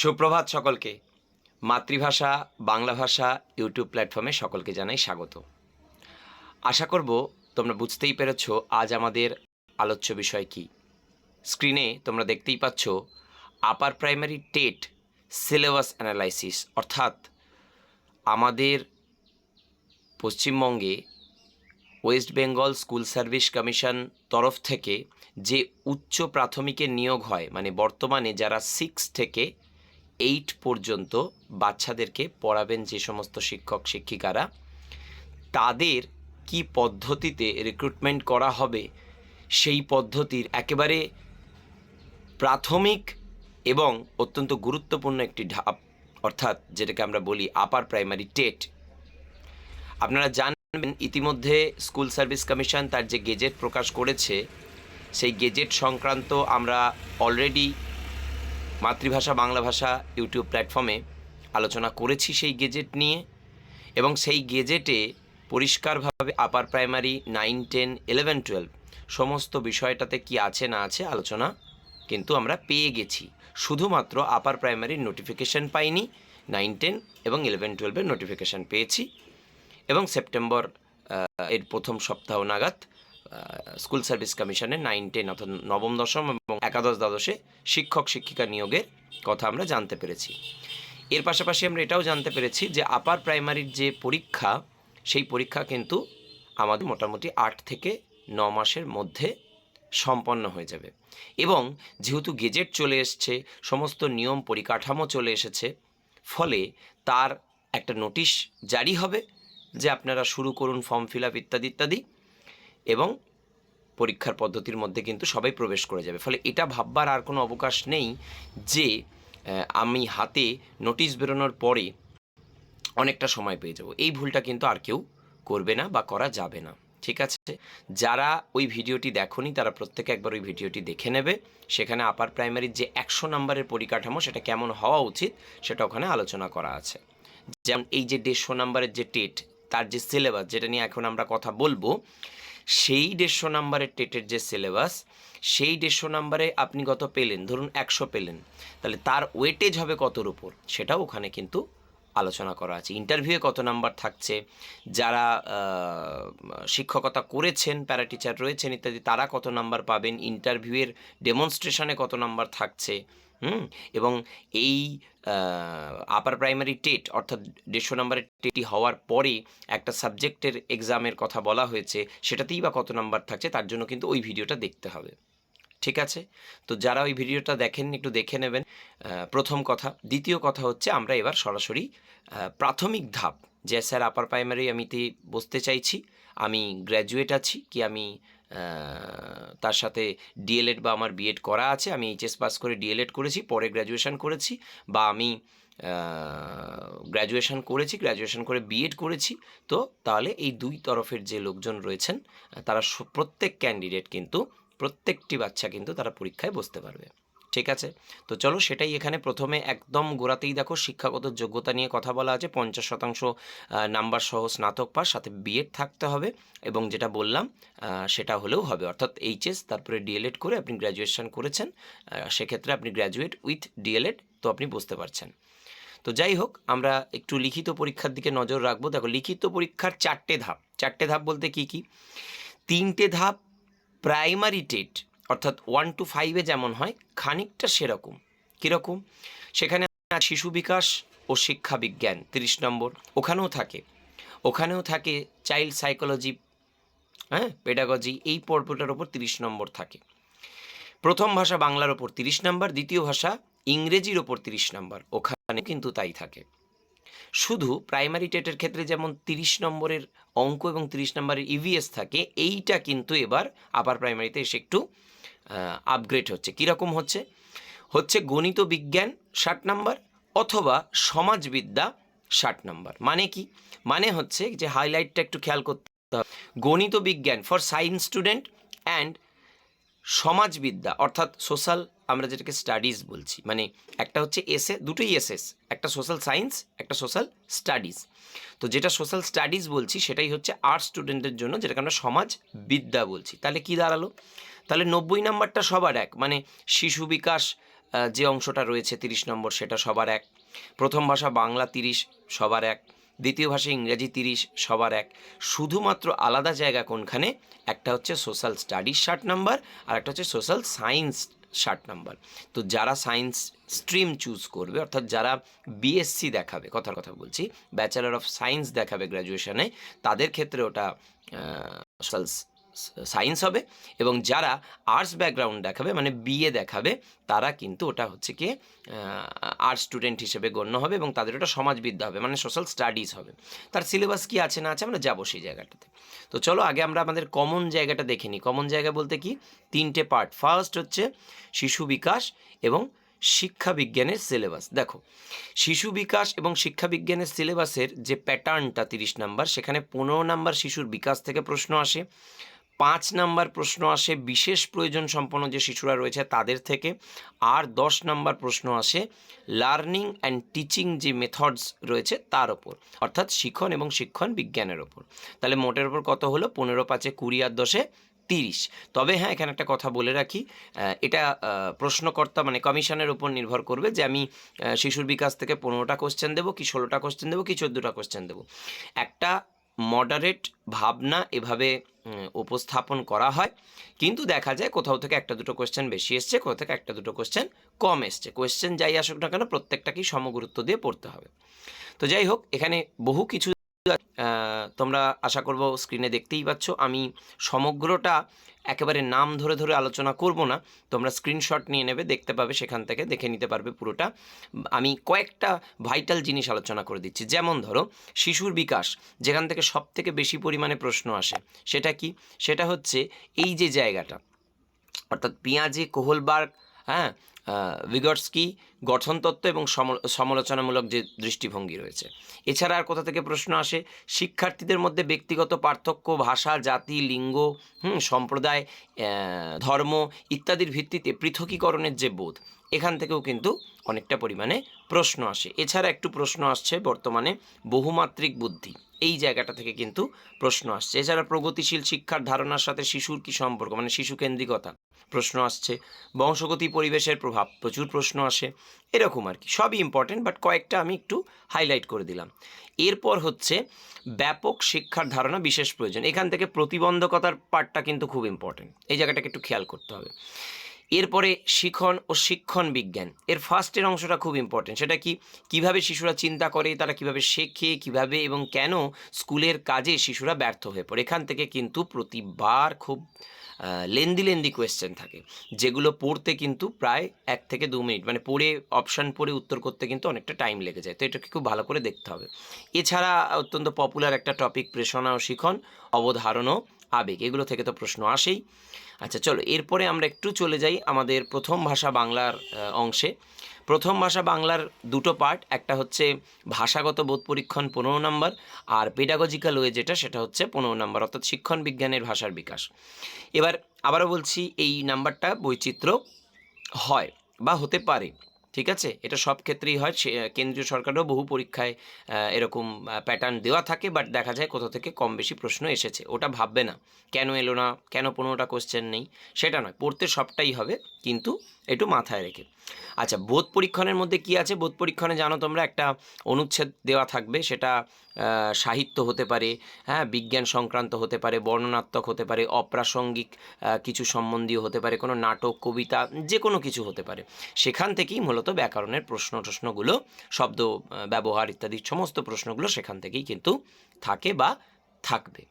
সুপ্রভাত সকলকে। মাতৃভাষা, বাংলা ভাষা ইউটিউব প্ল্যাটফর্মে সকলকে জানাই স্বাগত। আশা করব তোমরা বুঝতেই পেরেছ আজ আমাদের আলোচ্য বিষয় কি। স্ক্রিনে তোমরা দেখতেই পাচ্ছ upper primary TET syllabus analysis অর্থাৎ আমাদের পশ্চিমবঙ্গে West Bengal school service commission তরফ থেকে যে উচ্চ প্রাথমিকের নিয়োগ হয় মানে বর্তমানে যারা সিক্স থেকে এইট পর্যন্ত বাচ্চাদেরকে পড়াবেন যে সমস্ত শিক্ষক, শিক্ষিকারা। তাদের কি পদ্ধতিতে রিক্রুটমেন্ট করা হবে, সেই পদ্ধতির একেবারে প্রাথমিক এবং অত্যন্ত গুরুত্বপূর্ণ একটি ধাপ, অর্থাৎ যেটাকে আমরা বলি আপার প্রাইমারি টেট। আপনারা জানবেন ইতিমধ্যে স্কুল সার্ভিস কমিশন তার যে গেজেট প্রকাশ করেছে, সেই গেজেট সংক্রান্ত আমরা অলরেডি মাতৃভাষা, বাংলা ভাষা ইউটিউব প্ল্যাটফর্মে আলোচনা করেছি সেই গেজেট নিয়ে এবং সেই গেজেটে পরিষ্কারভাবে upper primary nine, ten, eleven, twelve সমস্ত বিষয়টাতে কি আছে না আছে আলোচনা কিন্তু আমরা পেয়ে গেছি। শুধুমাত্র আপার প্রাইমারির নোটিফিকেশন পাইনি, নাইন, টেন এবং ইলেভেন, টুয়েলভের নোটিফিকেশান পেয়েছি এবং সেপ্টেম্বর এর প্রথম সপ্তাহ নাগাদ স্কুল সার্ভিস কমিশনের নাইন টেন অর্থাৎ নবম, দশম এবং একাদশ দ্বাদশে শিক্ষক, শিক্ষিকা নিয়োগের কথা আমরা জানতে পেরেছি। এর পাশাপাশি আমরা এটাও জানতে পেরেছি যে আপার প্রাইমারির যে পরীক্ষা, সেই পরীক্ষা কিন্তু আমাদের মোটামুটি আট থেকে ন মাসের মধ্যে সম্পন্ন হয়ে যাবে। এবং যেহেতু গেজেট চলে এসছে, সমস্ত নিয়ম পরিকাঠামো চলে এসেছে, ফলে তার একটা নোটিশ জারি হবে যে আপনারা শুরু করুন ফর্ম ফিল আপ ইত্যাদি ইত্যাদি। এবং পরীক্ষার পদ্ধতির মধ্যে কিন্তু সবাই প্রবেশ করে যাবে। ফলে এটা ভাববার আর কোনো অবকাশ নেই যে আমি হাতে নোটিশ বেরোনোর পরে অনেকটা সময় পেয়ে যাব। এই ভুলটা কিন্তু আর কেউ করবে না বা করা যাবে না। ঠিক আছে? যারা ওই ভিডিওটি দেখোনি, তারা প্রত্যেকে একবার ওই ভিডিওটি দেখে নেবে। সেখানে আপার প্রাইমারির যে একশো নম্বরের পরিকাঠামো, সেটা কেমন হওয়া উচিত, সেটা ওখানে আলোচনা করা আছে। যেমন এই যে দেড়শো নম্বরের যে টেট, তার যে সিলেবাস যেটা নিয়ে এখন আমরা কথা বলব সেই দেড়শো নম্বরের টেটের যে সিলেবাস সেই দেড়শো নম্বরে আপনি কত পেলেন? ধরুন একশো পেলেন। তাহলে তার ওয়েটেজ হবে কতর উপর? সেটাও ওখানে কিন্তু আলোচনা করা আছে। ইন্টারভিউয়ে কত নাম্বার থাকছে? যারা শিক্ষকতা করেছেন প্যারা টিচার রয়েছেন ইত্যাদি, তারা কত নাম্বার পাবেন? ইন্টারভিউয়ের ডেমনস্ট্রেশনে কত নাম্বার থাকছে? হুম? এবং এই আপার প্রাইমারি টেট অর্থাৎ দেড়শো নম্বরের টেটি হওয়ার পরে একটা সাবজেক্টের এক্সামের কথা বলা হয়েছে, সেটাতেই বা কত নাম্বার থাকছে, তার জন্য কিন্তু ওই ভিডিওটা দেখতে হবে। ঠিক আছে? তো যারা ওই ভিডিওটা দেখেন একটু দেখে নেবেন। প্রথম কথা। দ্বিতীয় কথা হচ্ছে, আমরা এবার সরাসরি প্রাথমিক ধাপ। যে, স্যার আপার প্রাইমারি আমিতে বসতে চাইছি, আমি গ্র্যাজুয়েট আছি, কি আমি তার সাথে ডিএলএড বা আমার বিএড করা আছে। আমি এইচএস পাস করে ডিএলএড করেছি, পরে গ্র্যাজুয়েশান করেছি বা আমি গ্র্যাজুয়েশান করেছি, গ্র্যাজুয়েশান করে বিএড করেছি। তো তাহলে এই দুই তরফের যে লোকজন রয়েছেন, তারা প্রত্যেক ক্যান্ডিডেট কিন্তু, প্রত্যেকটি বাচ্চা কিন্তু তারা পরীক্ষায় বসতে পারবে। ঠিক আছে? তো চলো সেটাই এখানে প্রথমে একদম গোড়াতেই দেখো শিক্ষাগত যোগ্যতা নিয়ে কথা বলা আছে, পঞ্চাশ শতাংশ নাম্বার সহ স্নাতক পাস, সাথে বিএড থাকতে হবে এবং যেটা বললাম সেটা হলেও হবে। অর্থাৎ এইচএস তারপরে ডিএলএড করে আপনি গ্র্যাজুয়েশন করেছেন সেক্ষেত্রে আপনি গ্র্যাজুয়েট উইথ ডিএলএড তো আপনি বুঝতে পারছেন। তো যাই হোক, আমরা একটু লিখিত পরীক্ষার দিকে নজর রাখব। দেখো লিখিত পরীক্ষার চারটে ধাপ। চারটে ধাপ বলতে কি কি? তিনটে ধাপ প্রাইমারি টেট অর্থাৎ ওয়ান টু ফাইভে যেমন হয়, খানিকটা সেরকম। কীরকম? সেখানে শিশু বিকাশ ও শিক্ষা বিজ্ঞান, তিরিশ নম্বর। ওখানেও থাকে। ওখানেও থাকে চাইল্ড সাইকোলজি হ্যাঁ পেডাগজি এই পর্বটার ওপর তিরিশ নম্বর থাকে। প্রথম ভাষা বাংলার ওপর তিরিশ নম্বর, দ্বিতীয় ভাষা ইংরেজির ওপর তিরিশ নম্বর। ওখানে কিন্তু তাই থাকে। শুধু প্রাইমারি টেটের ক্ষেত্রে যেমন তিরিশ নম্বরের অঙ্ক এবং তিরিশ নম্বরের ইভিএস থাকে, এইটা কিন্তু এবার আপার প্রাইমারিতে এসে একটু আপগ্রেড হচ্ছে। কীরকম হচ্ছে? হচ্ছে গণিত বিজ্ঞান ষাট নাম্বার অথবা সমাজবিদ্যা ষাট নাম্বার। মানে কি? মানে হচ্ছে যে হাইলাইটটা একটু খেয়াল করতে হবে। গণিত বিজ্ঞান ফর সায়েন্স স্টুডেন্ট অ্যান্ড সমাজবিদ্যা অর্থাৎ সোশ্যাল আমরা যেটাকে স্টাডিজ বলছি। মানে একটা হচ্ছে এসে দুটোই এসএস একটা সোশ্যাল সায়েন্স একটা সোশ্যাল স্টাডিজ তো যেটা সোশ্যাল স্টাডিজ বলছি সেটাই হচ্ছে আর্টস স্টুডেন্টের জন্য যেটাকে আমরা সমাজবিদ্যা বলছি। তাহলে কি দাঁড়াল? তাহলে নব্বই নাম্বারটা সবার এক। মানে শিশু বিকাশ যে অংশটা রয়েছে তিরিশ নম্বর সেটা সবার এক। প্রথম ভাষা বাংলা তিরিশ, সবার এক। দ্বিতীয় ভাষা ইংরেজি তিরিশ, সবার এক। শুধুমাত্র আলাদা জায়গা কোনখানে? একটা হচ্ছে সোশ্যাল স্টাডিজ ষাট নাম্বার আর একটা হচ্ছে সোশ্যাল সায়েন্স ষাট নাম্বার। তো যারা সায়েন্স স্ট্রিম চুজ করবে, অর্থাৎ যারা বিএসসি দেখাবে, কথার কথা বলছি ব্যাচেলার অফ সায়েন্স দেখাবে গ্র্যাজুয়েশনে তাদের ক্ষেত্রে ওটা সোশ্যাল সায়েন্স হবে এবং যারা আর্টস ব্যাকগ্রাউন্ড দেখাবে মানে বিএ দেখাবে, তারা কিন্তু ওটা হচ্ছে কি আর্টস স্টুডেন্ট হিসেবে গণ্য হবে এবং তাদের ওটা সমাজবিদ্যা হবে মানে সোশ্যাল স্টাডিজ হবে। তার সিলেবাস কি আছে না আছে আমরা যাব সেই জায়গাটাতে। তো চলো আগে আমরা আমাদের কমন জায়গাটা দেখে নিই। কমন জায়গা বলতে কি, তিনটে পার্ট। ফার্স্ট হচ্ছে শিশু বিকাশ এবং শিক্ষা বিজ্ঞানের সিলেবাস। দেখো, শিশু বিকাশ এবং শিক্ষা বিজ্ঞানের সিলেবাসের যে প্যাটার্নটা তিরিশ নাম্বার, সেখানে পনেরো নাম্বার শিশুর বিকাশ থেকে প্রশ্ন আসে। পাঁচ নাম্বার প্রশ্ন আসে, বিশেষ প্রয়োজন সম্পন্ন যে শিশুরা রয়েছে তাদের থেকে। আর দশ নাম্বার প্রশ্ন আসে, লার্নিং অ্যান্ড টিচিং যে মেথডস রয়েছে তার ওপর, অর্থাৎ শিক্ষণ এবং শিক্ষণ বিজ্ঞানের ওপর। তাহলে মোটের ওপর কত হলো? পনেরো, পাঁচে কুড়ি আর দশে তিরিশ। তবে হ্যাঁ এখানে একটা কথা বলে রাখি এটা প্রশ্নকর্তা মানে কমিশনের উপর নির্ভর করবে যে আমি শিশুর বিকাশ থেকে পনেরোটা কোশ্চেন দেবো, কি ষোলোটা কোশ্চেন দেবো, কি চোদ্দোটা কোশ্চেন দেবো। একটা মডারেট ভাবনা এভাবে উপস্থাপন করা হয়। কিন্তু দেখা যায় কোথাও থেকে একটা দুটো কোয়েশ্চেন বেশি এসছে, কোথাও থেকে একটা দুটো কোয়েশ্চেন কম এসছে। কোয়েশ্চেন যাই আসুক না কেন, প্রত্যেকটাকেই সমগুরুত্ব দিয়ে পড়তে হবে। তো যাই হোক, এখানে বহু কিছু তোমরা আশা করব স্ক্রিনে দেখতেই পাচ্ছ। আমি সমগ্রটা একেবারে নাম ধরে ধরে আলোচনা করব না। তোমরা স্ক্রিনশট নিয়ে নেবে, দেখতে পাবে, সেখান থেকে দেখে নিতে পারবে পুরোটা। আমি কয়েকটা ভাইটাল জিনিস আলোচনা করে দিচ্ছি। যেমন ধরো, শিশুর বিকাশ, যেখান থেকে সব থেকে বেশি পরিমাণে প্রশ্ন আসে, সেটা কি? সেটা হচ্ছে এই যে জায়গাটা, অর্থাৎ পিঁয়াজি কোহলবার্গ হ্যাঁ ভিগটস্কি গঠনতত্ত্ব এবং সমালোচনামূলক যে দৃষ্টিভঙ্গি রয়েছে। এছাড়া আর কোথা থেকে প্রশ্ন আসে? শিক্ষার্থীদের মধ্যে ব্যক্তিগত পার্থক্য, ভাষা, জাতি, লিঙ্গ, হুম, সম্প্রদায় ধর্ম ইত্যাদির ভিত্তিতে পৃথকীকরণের যে বোধ, এখান থেকেও কিন্তু অনেকটা পরিমাণে প্রশ্ন আসে। এছাড়া একটু প্রশ্ন আসছে বর্তমানে বহুমাত্রিক বুদ্ধি। এই জায়গাটা থেকে কিন্তু প্রশ্ন আসছে। এছাড়া প্রগতিশীল শিক্ষার ধারণার সাথে শিশুর কি সম্পর্ক? মানে শিশু কেন্দ্রিকতা প্রশ্ন আসছে। বংশগতি, পরিবেশের প্রভাব। প্রচুর প্রশ্ন আসে। এরকম আর কি। সবই ইম্পর্টেন্ট বাট কয়েকটা আমি একটু হাইলাইট করে দিলাম। এরপর হচ্ছে ব্যাপক শিক্ষার ধারণা বিশেষ প্রয়োজন। এখান থেকে প্রতিবন্ধকতার পার্টটা কিন্তু খুব ইম্পর্টেন্ট এই জায়গাটাকে একটু খেয়াল করতে হবে। এরপরে শিখন ও শিক্ষণ বিজ্ঞান। এর ফার্স্টের অংশটা খুব ইম্পর্টেন্ট সেটা কি? কীভাবে শিশুরা চিন্তা করে, তারা কীভাবে শেখে, কীভাবে এবং কেন স্কুলের কাজে শিশুরা ব্যর্থ হয়ে পড়ে? এখান থেকে কিন্তু প্রতিবার খুব লেন্দি লেন্দি কোয়েশ্চেন থাকে। যেগুলো পড়তে কিন্তু প্রায় এক থেকে দু মিনিট। মানে পড়ে অপশান পড়ে, উত্তর করতে কিন্তু অনেকটা টাইম লেগে যায়। তো এটাকে খুব ভালো করে দেখতে হবে। এছাড়া অত্যন্ত পপুলার একটা টপিক প্রেষণা ও শিখন, অবধারণ ও আবেগ, এগুলো থেকে তো প্রশ্ন আসেই। আচ্ছা চলো, এরপরে আমরা একটু চলে যাই আমাদের প্রথম ভাষা বাংলার অংশে। প্রথম ভাষা বাংলার দুটো পার্ট, একটা হচ্ছে ভাষাগত বোধ পরীক্ষণ পনেরো নম্বর, আর পেডাগজিক্যাল ওয়ে যেটা, সেটা হচ্ছে পনেরো নম্বর, অর্থাৎ শিক্ষণ বিজ্ঞানের ভাষার বিকাশ। এবার আবারও বলছি, এই নাম্বারটা বৈচিত্র্য হয় বা হতে পারে। ঠিক আছে? এটা সব ক্ষেত্রেই হয়। কেন্দ্রীয় সরকারও বহু পরীক্ষায় এরকম প্যাটার্ন দেওয়া থাকে বাট দেখা যায় কোথাও থেকে কম বেশি প্রশ্ন এসেছে। ওটা ভাববে না। কেন এলো না? কেন পনেরোটা কোশ্চেন নেই? সেটা নয়। পড়তে সবটাই হবে, কিন্তু একটু মাথায় রেখে। আচ্ছা বোধ পরীক্ষণের মধ্যে কি আছে? বোধ পরীক্ষণে জানো তোমরা একটা অনুচ্ছেদ দেওয়া থাকবে, সেটা সাহিত্য হতে পারে হ্যাঁ বিজ্ঞান সংক্রান্ত হতে পারে, বর্ণনাত্মক হতে পারে, অপ্রাসঙ্গিক কিছু সম্বন্ধীয় হতে পারে, কোনো নাটক, কবিতা যে কোনো কিছু হতে পারে। সেখান থেকেই মূলত ব্যাকরণের প্রশ্ন টশ্নগুলো, শব্দ ব্যবহার ইত্যাদি সমস্ত প্রশ্নগুলো সেখান থেকেই কিন্তু থাকে বা থাকবে।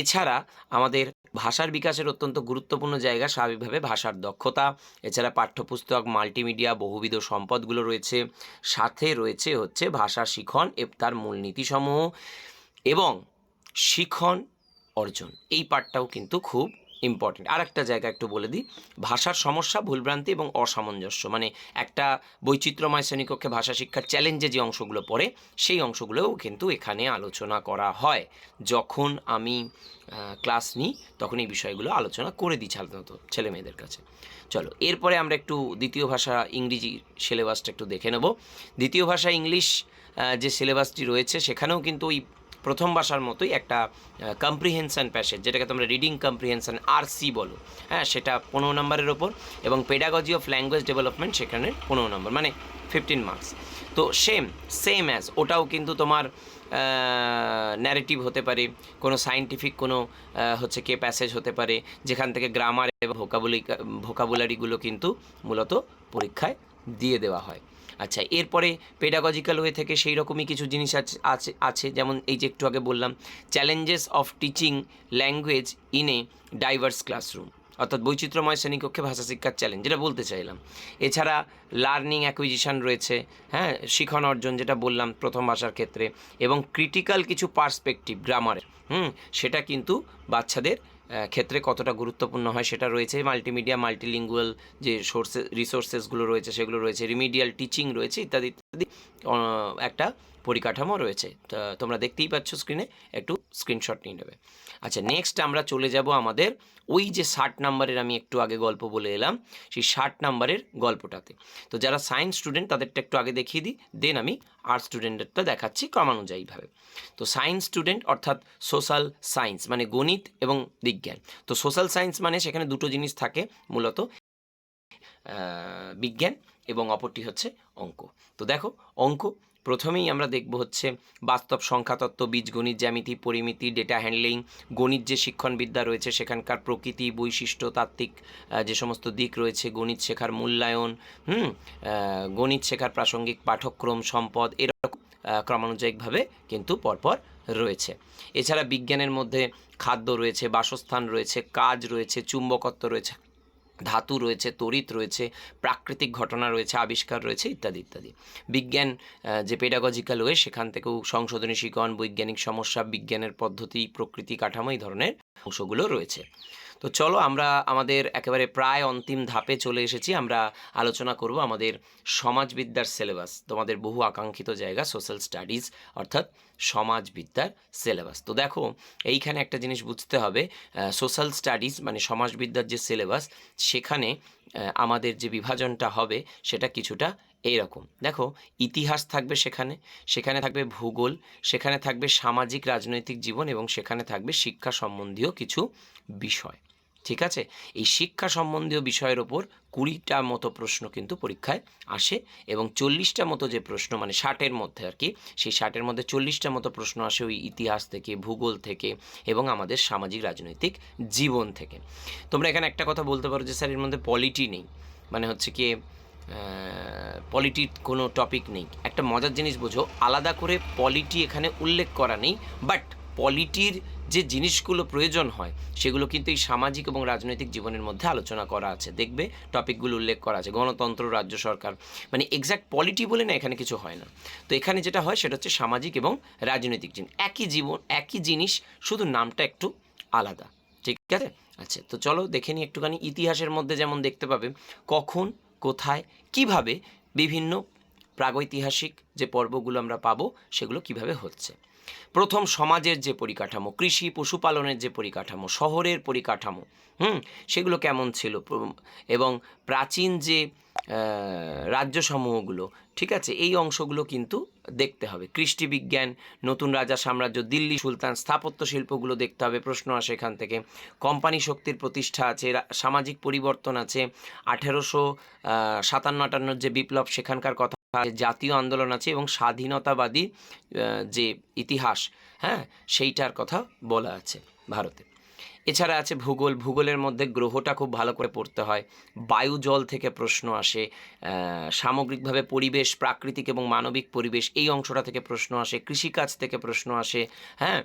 এছাড়া আমাদের ভাষার বিকাশের অত্যন্ত গুরুত্বপূর্ণ জায়গা স্বাভাবিকভাবে ভাষার দক্ষতা। এছাড়া পাঠ্যপুস্তক, মাল্টিমিডিয়া, বহুবিধ সম্পদগুলো রয়েছে। সাথে রয়েছে হচ্ছে ভাষা শিখন তার মূলনীতিসমূহ এবং শিখন অর্জন। এই পাঠটাও কিন্তু খুব ইম্পর্টেন্ট আর একটা জায়গা একটু বলে দিই, ভাষার সমস্যা, ভুলভ্রান্তি এবং অসামঞ্জস্য। মানে একটা বৈচিত্র্যময় শ্রেণীকক্ষে ভাষা শিক্ষার চ্যালেঞ্জে যে অংশগুলো পড়ে, সেই অংশগুলোও কিন্তু এখানে আলোচনা করা হয়। যখন আমি ক্লাস নিই, তখন এই বিষয়গুলো আলোচনা করে দিই সাধারণত ছেলে মেয়েদের কাছে। চলো, এরপরে আমরা একটু দ্বিতীয় ভাষা ইংরেজি সিলেবাসটা একটু দেখে নেব। দ্বিতীয় ভাষা ইংলিশ যে সিলেবাসটি রয়েছে, সেখানেও কিন্তু ওই প্রথম ভাষার মতোই একটা কম্প্রিহেনশন প্যাসেজ যেটাকে তোমরা রিডিং কম্প্রিহেনশন আর সি বলো। হ্যাঁ সেটা পনেরো নম্বরের ওপর এবং পেডাগজি অফ ল্যাঙ্গুয়েজ ডেভেলপমেন্ট সেখানে পনেরো নম্বর মানে ফিফটিন মার্কস তো সেম সেম অ্যাজ ওটাও কিন্তু তোমার ন্যারেটিভ হতে পারে, কোনো সাইন্টিফিক কোনো হচ্ছে কে প্যাসেজ হতে পারে, যেখান থেকে গ্রামার এবং ভোকাবুলি ভোকাবুলারিগুলো কিন্তু মূলত পরীক্ষায় দিয়ে দেওয়া হয়। আচ্ছা এরপরে পেডাগজিক্যাল ওয়ে থেকে সেই রকমই কিছু জিনিস আছে- আছে যেমন এই যে একটু আগে বললাম challenges of teaching language in a diverse classroom অর্থাৎ বৈচিত্র্যময় শ্রেণীকক্ষে ভাষা শিক্ষার চ্যালেঞ্জ যেটা বলতে চাইলাম। এছাড়া লার্নিং অ্যাকুইজিশন রয়েছে হ্যাঁ শিখন অর্জন যেটা বললাম প্রথম ভাষার ক্ষেত্রে, এবং ক্রিটিক্যাল কিছু পার্সপেক্টিভ গ্রামারের হুম, সেটা কিন্তু বাচ্চাদের ক্ষেত্রে কতটা গুরুত্বপূর্ণ হয় সেটা রয়েছে। মাল্টিমিডিয়া মাল্টিলিঙ্গুয়াল যে সোর্সেস রিসোর্সেসগুলো রয়েছে সেগুলো রয়েছে। রিমিডিয়াল টিচিং রয়েছে ইত্যাদি ইত্যাদি একটা পরিকাঠামো রয়েছে। তোমরা দেখতেই পাচ্ছ স্ক্রিনে একটু স্ক্রিনশট নিয়ে নেবে। আচ্ছা নেক্সট আমরা চলে যাব আমাদের ওই যে ষাট নাম্বারের আমি একটু আগে গল্প বলে এলাম, সেই ষাট নাম্বারের গল্পটাতে। তো যারা সায়েন্স স্টুডেন্ট তাদেরটা একটু আগে দেখিয়ে দিই দেন আমি আর্টস স্টুডেন্টেরটা দেখাচ্ছি ক্রমানুযায়ীভাবে। তো সায়েন্স স্টুডেন্ট অর্থাৎ সোশ্যাল সায়েন্স মানে গণিত এবং বিজ্ঞান। তো সোশ্যাল সায়েন্স মানে সেখানে দুটো জিনিস থাকে, মূলত বিজ্ঞান এবং অপরটি হচ্ছে অঙ্ক। তো দেখো, অঙ্ক প্রথমেই আমরা দেখব হচ্ছে বাস্তব সংখ্যাতত্ত্ব বীজগণিত জ্যামিতি, পরিমিতি ডেটা হ্যান্ডলিং গণিত যে শিক্ষণবিদ্যা রয়েছে সেখানকার প্রকৃতি, বৈশিষ্ট্য, তাত্ত্বিক যে সমস্ত দিক রয়েছে, গণিত শেখার মূল্যায়ন, হুম গণিত শেখার প্রাসঙ্গিক পাঠ্যক্রম সম্পদ, এরকম ক্রমানুযায়িকভাবে কিন্তু পরপর রয়েছে। এছাড়া বিজ্ঞানের মধ্যে খাদ্য রয়েছে, বাসস্থান রয়েছে, কাজ রয়েছে, চুম্বকত্ব রয়েছে ধাতু রয়েছে, তড়িৎ রয়েছে, প্রাকৃতিক ঘটনা রয়েছে, আবিষ্কার রয়েছে, ইত্যাদি ইত্যাদি। বিজ্ঞান যে পেডাগজিক্যাল ওয়ে সেখান থেকেও সংশোধনী শিকন বৈজ্ঞানিক সমস্যা, বিজ্ঞানের পদ্ধতি, প্রকৃতি কাঠামো এই ধরনের অংশগুলো রয়েছে। তো চলো আমরা আমাদের একেবারে প্রায় অন্তিম ধাপে চলে এসেছি। আমরা আলোচনা করব আমাদের সমাজবিদ্যার সিলেবাস তোমাদের বহু আকাঙ্ক্ষিত জায়গা সোশ্যাল স্টাডিজ অর্থাৎ সমাজবিদ্যার সিলেবাস তো দেখো, এইখানে একটা জিনিস বুঝতে হবে সোশ্যাল স্টাডিজ মানে সমাজবিদ্যার যে সিলেবাস সেখানে আমাদের যে বিভাজনটা হবে সেটা কিছুটা এইরকম। দেখো, ইতিহাস থাকবে সেখানে সেখানে থাকবে ভূগোল, সেখানে থাকবে সামাজিক রাজনৈতিক জীবন এবং সেখানে থাকবে শিক্ষা সম্বন্ধীয় কিছু বিষয়। ঠিক আছে? এই শিক্ষা সম্বন্ধীয় বিষয়ের ওপর কুড়িটা মতো প্রশ্ন কিন্তু পরীক্ষায় আসে এবং চল্লিশটা মতো যে প্রশ্ন মানে ষাটের মধ্যে আর কি, সেই ষাটের মধ্যে চল্লিশটা মতো প্রশ্ন আসে ওই ইতিহাস থেকে, ভূগোল থেকে এবং আমাদের সামাজিক রাজনৈতিক জীবন থেকে। তোমরা এখানে একটা কথা বলতে পারো যে, স্যার, এর মধ্যে পলিটি নেই। মানে হচ্ছে কি পলিটির কোনো টপিক নেই। একটা মজার জিনিস বোঝো, আলাদা করে পলিটি এখানে উল্লেখ করা নেই, বাট পলিটির যে জিনিসগুলো প্রয়োজন হয়, সেগুলো কিন্তু এই সামাজিক এবং রাজনৈতিক জীবনের মধ্যে আলোচনা করা আছে। দেখবে টপিকগুলো উল্লেখ করা আছে, গণতন্ত্র, রাজ্য সরকার মানে এক্স্যাক্ট পলিটি বলে না এখানে কিছু হয় না। তো এখানে যেটা হয়, সেটা হচ্ছে সামাজিক এবং রাজনৈতিক জীবন একই জীবন, একই জিনিস, শুধু নামটা একটু আলাদা। ঠিক আছে? আচ্ছা তো চলো দেখে নিই একটুখানি ইতিহাসের মধ্যে যেমন দেখতে পাবে, কখন, কোথায়, কীভাবে বিভিন্ন প্রাগৈতিহাসিক যে পর্বগুলো আমরা পাবো, সেগুলো কীভাবে হচ্ছে। প্রথম সমাজের যে পরিকাঠামো, কৃষি, পশুপালনের যে পরিকাঠামো, শহরের পরিকাঠামো, হুম, সেগুলো কেমন ছিল? এবং প্রাচীন যে রাজ্যসমূহগুলো, ঠিক আছে? এই অংশগুলো কিন্তু দেখতে হবে। কৃষ্টি বিজ্ঞান, নতুন রাজা সাম্রাজ্য, দিল্লি সুলতান, স্থাপত্য শিল্পগুলো দেখতে হবে, প্রশ্ন আসে এখান থেকে। কোম্পানি শক্তির প্রতিষ্ঠা আছে সামাজিক পরিবর্তন আছে। আঠেরোশো সাতান্ন আটান্নর যে বিপ্লব, সেখানকার কথা জাতীয় আন্দোলন আছে এবং স্বাধীনতাবাদী যে ইতিহাস হ্যাঁ সেইটার কথা বলা আছে ভারতে। এছাড়া আছে ভূগোল, ভূগোলের মধ্যে গ্রহটা খুব ভালো করে পড়তে হয়। বায়ু জল থেকে প্রশ্ন আসে সামগ্রিকভাবে পরিবেশ, প্রাকৃতিক এবং মানবিক পরিবেশ, এই অংশটা থেকে প্রশ্ন আসে, কৃষিকাজ থেকে প্রশ্ন আসে হ্যাঁ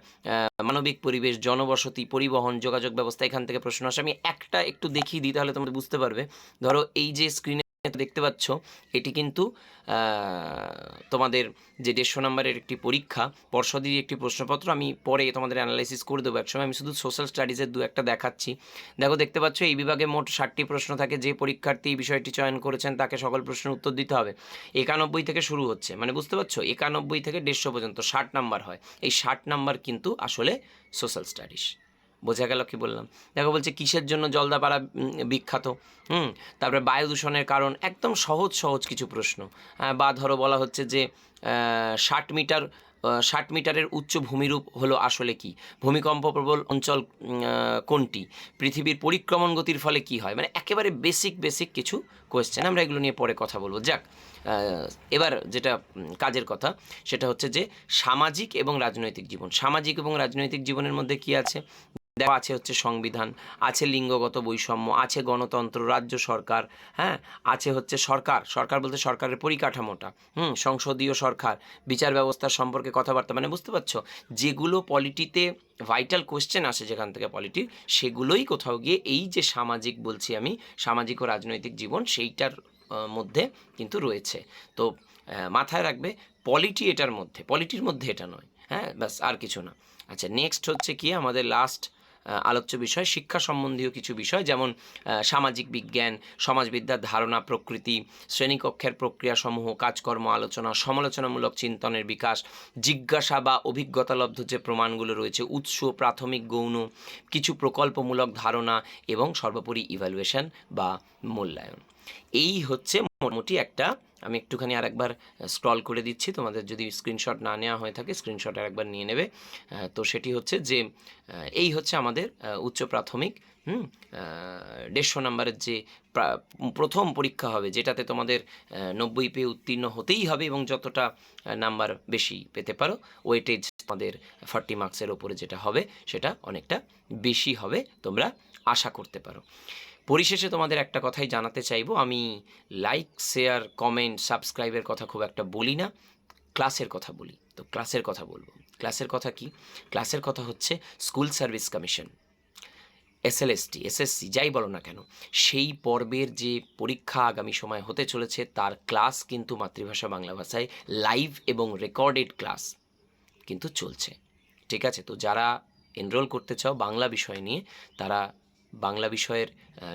মানবিক পরিবেশ, জনবসতি, পরিবহন, যোগাযোগ ব্যবস্থা, এখান থেকে প্রশ্ন আসে। আমি একটা একটু দেখিয়ে দিই, তাহলে তোমরা বুঝতে পারবে। ধরো এই যে স্ক্রিনে দেখতে পাচ্ছ, এটি কিন্তু তোমাদের যে দেড়শো নম্বরের একটি পরীক্ষা, পর্ষদের একটি প্রশ্নপত্র, আমি পরে তোমাদের অ্যানালাইসিস করে দেবো। একসময় আমি শুধু সোশ্যাল স্টাডিজের দু একটা দেখাচ্ছি। দেখো, দেখতে পাচ্ছ, এই বিভাগে মোট ষাটটি প্রশ্ন থাকে, যে পরীক্ষার্থী এই বিষয়টি চয়ন করেছেন, তাকে সকল প্রশ্নের উত্তর দিতে হবে। একানব্বই থেকে শুরু হচ্ছে। মানে বুঝতে পারছ? একানব্বই থেকে দেড়শো পর্যন্ত ষাট নাম্বার হয়। এই ষাট নাম্বার কিন্তু আসলে সোশ্যাল স্টাডিজ বোঝা গেল কি বললাম? দেখো বলছে, কিসের জন্য জলদাপাড়া বিখ্যাত? হুম? তারপরে বায়ু দূষণের কারণ, একদম সহজ সহজ কিছু প্রশ্ন। বা ধরো বলা হচ্ছে যে ষাট মিটার ষাট মিটারের উচ্চ ভূমিরূপ হলো আসলে কি? ভূমিকম্প প্রবল অঞ্চল কোনটি? পৃথিবীর পরিক্রমণ গতির ফলে কি হয়? মানে একেবারে বেসিক বেসিক কিছু কোয়েশ্চেন আমরা এগুলো নিয়ে পরে কথা বলব। যাক এবার যেটা কাজের কথা, সেটা হচ্ছে যে, সামাজিক এবং রাজনৈতিক জীবন। সামাজিক এবং রাজনৈতিক জীবনের মধ্যে কি আছে? দেওয়া আছে হচ্ছে সংবিধান, আছে লিঙ্গগত বৈষম্য, আছে গণতন্ত্র, রাজ্য সরকার হ্যাঁ? আছে হচ্ছে সরকার সরকার বলতে সরকারের পরিকাঠামোটা, হুম? সংসদীয় সরকার, বিচার ব্যবস্থার সম্পর্কে কথাবার্তা মানে বুঝতে পারছ? যেগুলো পলিটিতে ভাইটাল কোয়েশ্চেন আসে যেখান থেকে পলিটির সেগুলোই কোথাও গিয়ে এই যে সামাজিক বলছি আমি, সামাজিক ও রাজনৈতিক জীবন, সেইটার মধ্যে কিন্তু রয়েছে। তো মাথায় রাখবে পলিটি এটার মধ্যে পলিটির মধ্যে এটা নয় হ্যাঁ? ব্যাস, আর কিছু না। আচ্ছা নেক্সট হচ্ছে কি? আমাদের লাস্ট আলোচ্য বিষয়, শিক্ষা সম্বন্ধীয় কিছু বিষয়, যেমন সামাজিক বিজ্ঞান, সমাজবিদ্যার ধারণা, প্রকৃতি, শ্রেণীকক্ষের প্রক্রিয়াসমূহ, কাজকর্ম, আলোচনা, সমালোচনামূলক চিন্তনের বিকাশ, জিজ্ঞাসা বা অভিজ্ঞতালব্ধ যে প্রমাণগুলো রয়েছে, উৎস, প্রাথমিক, গৌণ, কিছু প্রকল্পমূলক ধারণা এবং সর্বোপরি ইভ্যালুয়েশন বা মূল্যায়ন। এই হচ্ছে মোটামুটি একটা, আমি একটুখানি আরেকবার স্ক্রল করে দিচ্ছি। তোমাদের যদি স্ক্রিনশট না নেওয়া হয়ে থাকে স্ক্রিনশট আরেকবার নিয়ে নেবে। তো সেটি হচ্ছে যে এই হচ্ছে আমাদের উচ্চ প্রাথমিক, হুম দেড়শো নাম্বারের যে প্রথম পরীক্ষা হবে, যেটাতে তোমাদের নব্বই পেয়ে উত্তীর্ণ হতেই হবে এবং যতটা নাম্বার বেশি পেতে পারো ওয়েটেজ তোমাদের ফর্টি মার্কসের ওপরে যেটা হবে, সেটা অনেকটা বেশি হবে, তোমরা আশা করতে পারো। পরিশেষে তোমাদের একটা কথাই জানাতে চাইব। আমি লাইক শেয়ার কমেন্ট সাবস্ক্রাইবের কথা খুব একটা বলি না। ক্লাসের কথা বলি। তো ক্লাসের কথা বলব। ক্লাসের কথা কি? ক্লাসের কথা হচ্ছে school service commission SLST SSC যাই বলো না কেন, সেই পর্বের যে পরীক্ষা আগামী সময় হতে চলেছে, তার ক্লাস কিন্তু মাতৃভাষা বাংলা ভাষায় লাইভ এবং রেকর্ডেড ক্লাস কিন্তু চলছে। ঠিক আছে? তো যারা এনরোল করতে চাও বাংলা বিষয় নিয়ে, তারা বাংলা বিষয়ের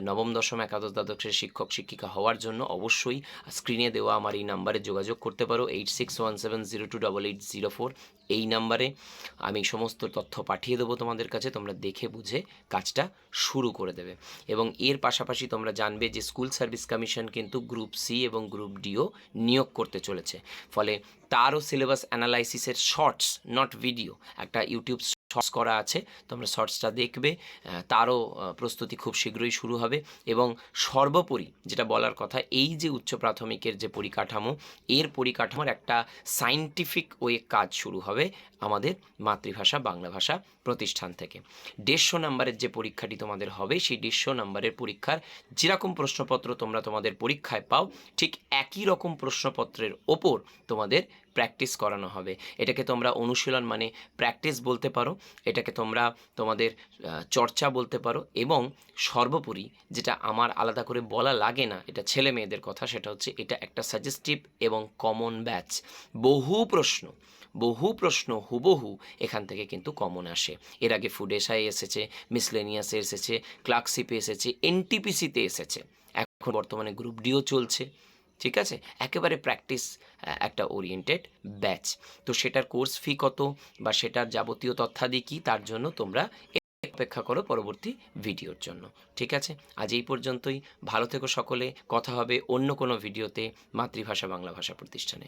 নবম, দশম, একাদশ দ্বাদশের শিক্ষক, শিক্ষিকা হওয়ার জন্য অবশ্যই স্ক্রিনে দেওয়া আমার এই নাম্বারে যোগাযোগ করতে পারো। Eight six one seven zero two double eight zero four এই নাম্বারে আমি সমস্ত তথ্য পাঠিয়ে দেবো তোমাদের কাছে, তোমরা দেখে বুঝে কাজটা শুরু করে দেবে। এবং এর পাশাপাশি তোমরা জানবে যে স্কুল সার্ভিস কমিশন কিন্তু গ্রুপ সি এবং গ্রুপ ডিও নিয়োগ করতে চলেছে। ফলে তারও সিলেবাস অ্যানালাইসিসের শর্টস নট ভিডিও একটা ইউটিউব শর্টস করা আছে, তোমরা শর্টসটা দেখবে তারও প্রস্তুতি খুব শীঘ্রই শুরু হবে। এবং সর্বোপরি যেটা বলার কথা, এই যে উচ্চ প্রাথমিকের যে পরিকাঠামো, এর পরিকাঠামোর একটা সাইন্টিফিক ওয়ে কাজ শুরু হবে আমাদের মাতৃভাষা, বাংলা ভাষা প্রতিষ্ঠান থেকে। দেড়শো নাম্বারের যে পরীক্ষাটি তোমাদের হবে, সেই দেড়শো নাম্বারের পরীক্ষার যেরকম প্রশ্নপত্র তোমরা তোমাদের পরীক্ষায় পাও, ঠিক একই রকম প্রশ্নপত্রের ওপর তোমাদের প্র্যাকটিস করানো হবে। এটাকে তোমরা অনুশীলন মানে প্র্যাকটিস বলতে পারো, এটাকে তোমরা তোমাদের চর্চা বলতে পারো এবং সর্বোপরি যেটা আমার আলাদা করে বলা লাগে না, এটা ছেলে মেয়েদের কথা, সেটা হচ্ছে এটা একটা সাজেস্টিভ এবং কমন ব্যাচ বহু প্রশ্ন বহু প্রশ্ন হুবহু এখান থেকে কিন্তু কমন আসে। এর আগে ফুড এসআই এসেছে মিসলেনিয়াসে এসেছে ক্লার্কশিপে এসেছে এনটিপিসিতে এসেছে। এখন বর্তমানে গ্রুপ ডিও চলছে, ঠিক আছে? একেবারে প্র্যাকটিস একটা ওরিয়েন্টেড ব্যাচ তো সেটার কোর্স ফি কত বা সেটার যাবতীয় তথ্যাদি কী তার জন্য তোমরা অপেক্ষা করো পরবর্তী ভিডিওর জন্য, ঠিক আছে? আজ এই পর্যন্তই। ভালো থেকো সকলে। কথা হবে অন্য কোনো ভিডিওতে মাতৃভাষা বাংলা ভাষা প্রতিষ্ঠানে।